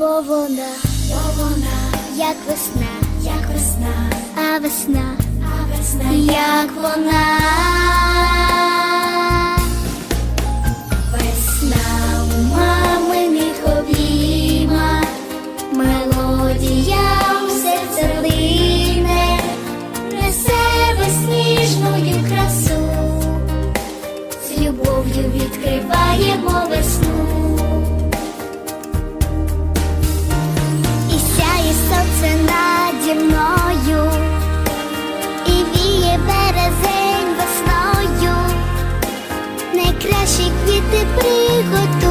бо вона, бо вона, як весна, як весна, а весна, а весна, як вона. Весна у маминих обіймах, мелодія у серце лине, несе безсніжною красу, з любов'ю відкриваємо ти приготуй.